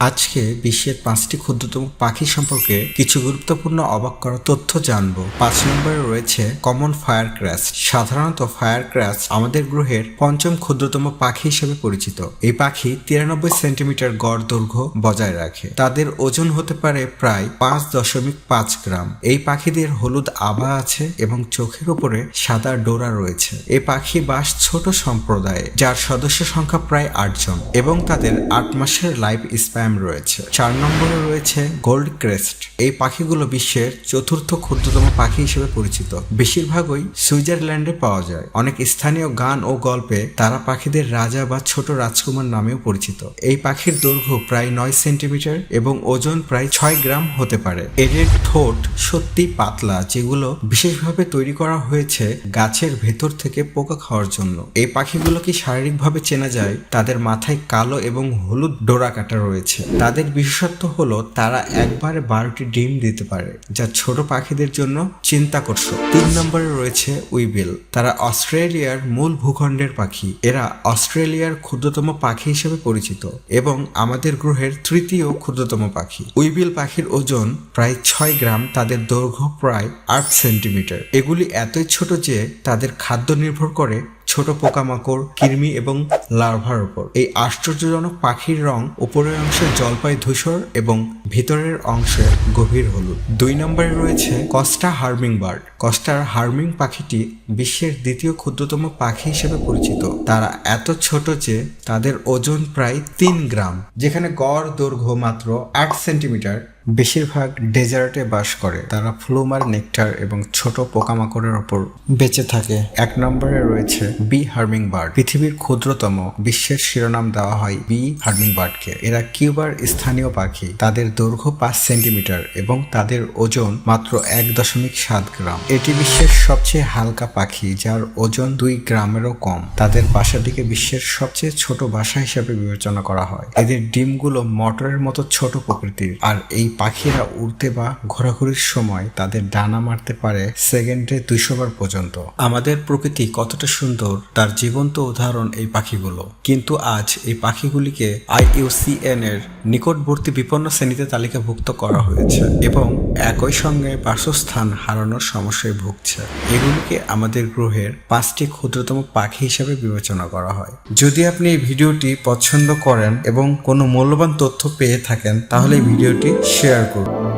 আজকে বিশ্বের পাঁচটি ক্ষুদ্রতম পাখি সম্পর্কে কিছু গুরুত্বপূর্ণ অবাক করা তথ্য জানব। পাঁচ নম্বরে রয়েছে কমন ফায়ার ক্র্যাশ সাধারণত ফায়ার ক্র্যাশ আমাদের গ্রহের পঞ্চম ক্ষুদ্রতম পাখি হিসেবে পরিচিত। এই পাখি তিরানব্বই সেন্টিমিটার গড় দৈর্ঘ্য বজায় রাখে। তাদের ওজন হতে পারে প্রায় পাঁচ দশমিক পাঁচ গ্রাম। এই পাখিদের হলুদ আভা আছে এবং চোখের উপরে সাদা ডোরা রয়েছে। এই পাখি বাস ছোট সম্প্রদায়ে, যার সদস্য সংখ্যা প্রায় আটজন এবং তাদের আট মাসের লাইফ স্প্যাম রয়েছে। চার নম্বরে রয়েছে গোল্ড ক্রেস্ট। এই পাখিগুলো বিশ্বের চতুর্থ ক্ষুদ্রতম পাখি হিসেবে পরিচিত। বেশিরভাগই সুইজারল্যান্ডে পাওয়া যায়। অনেক স্থানীয় গান ও গল্পে তারা পাখিদের রাজা বা ছোট রাজকুমার নামেও পরিচিত। এই পাখির দৈর্ঘ্য প্রায় নয় সেন্টিমিটার এবং ওজন প্রায় ছয় গ্রাম হতে পারে। এদের ঠোঁট সত্যি পাতলা, যেগুলো বিশেষভাবে তৈরি করা হয়েছে গাছের ভেতর থেকে পোকা খাওয়ার জন্য। এই পাখিগুলো কি শারীরিকভাবে চেনা যায়? তাদের মাথায় কালো এবং হলুদ ডোরা কাটা রয়েছে। তাদের বিশেষত্ব হলো তারা একবারে বারোটি ডিম দিতে পারে, যা ছোট পাখিদের জন্য চিন্তা চিন্তাকর্ষক। তিন নম্বরে রয়েছে উইবিল। তারা অস্ট্রেলিয়ার মূল ভূখণ্ডের পাখি। এরা অস্ট্রেলিয়ার ক্ষুদ্রতম পাখি হিসেবে পরিচিত এবং আমাদের গ্রহের তৃতীয় ক্ষুদ্রতম পাখি। উইবিল পাখির ওজন প্রায় ছয় গ্রাম, তাদের দৈর্ঘ্য প্রায় আট সেন্টিমিটার। এগুলি এতই ছোট যে তাদের খাদ্য নির্ভর করে ছোট পোকামাকড়, কৃমি এবং লার্ভার উপর। এই আশ্চর্যজনক পাখির রং উপরের অংশে জলপাই ধূসর এবং ভিতরের অংশে গভীর হলুদ। দুই নম্বরে রয়েছে কস্টা হার্মিং বার্ড। কস্টার হার্মিং পাখিটি বিশ্বের দ্বিতীয় ক্ষুদ্রতম পাখি হিসেবে পরিচিত। তারা এত ছোট যে তাদের ওজন প্রায় তিন গ্রাম, যেখানে গড় দৈর্ঘ্য মাত্র আট সেন্টিমিটার বেশিরভাগ ডেজার্টে বাস করে। তারা ফ্লুমার, নেকটার এবং ছোট পোকামাকড়ের ওপর বেঁচে থাকে। এক নম্বরে রয়েছে বি হার্মিং বার্ড পৃথিবীর ক্ষুদ্রতম, বিশ্বের শিরোনাম দেওয়া হয় বি হার্মিং বার্ডকে এরা কিউবার স্থানীয় পাখি। তাদের দৈর্ঘ্য পাঁচ সেন্টিমিটার এবং তাদের ওজন মাত্র এক দশমিক সাত গ্রাম। এটি বিশ্বের সবচেয়ে হালকা পাখি, যার ওজন দুই গ্রামেরও কম। তাদের বাসাটিকে বিশ্বের সবচেয়ে ছোট বাসা হিসেবে বিবেচনা করা হয়। এদের ডিমগুলো মটরের মতো ছোট প্রকৃতির। আর এই পাখিরা উড়তে বা ঘোরাঘুরির সময় তাদের ডানা মারতে পারে সেকেন্ডে দুইশো বার পর্যন্ত। আমাদের প্রকৃতি কতটা সুন্দর, তার জীবন্ত উদাহরণ এই পাখিগুলো। কিন্তু আজ এই পাখিগুলিকে আইইউসিএন এর নিকটবর্তী বিপন্ন শ্রেণীতে তালিকাভুক্ত করা হয়েছে এবং একই সঙ্গে বাসস্থান হারানোর সমস্যায় ভুগছে। এগুলিকে আমাদের গ্রহের পাঁচটি ক্ষুদ্রতম পাখি হিসেবে বিবেচনা করা হয়। যদি আপনি এই ভিডিওটি পছন্দ করেন এবং কোনো মূল্যবান তথ্য পেয়ে থাকেন, তাহলে এই ভিডিওটি শেয়ার করুন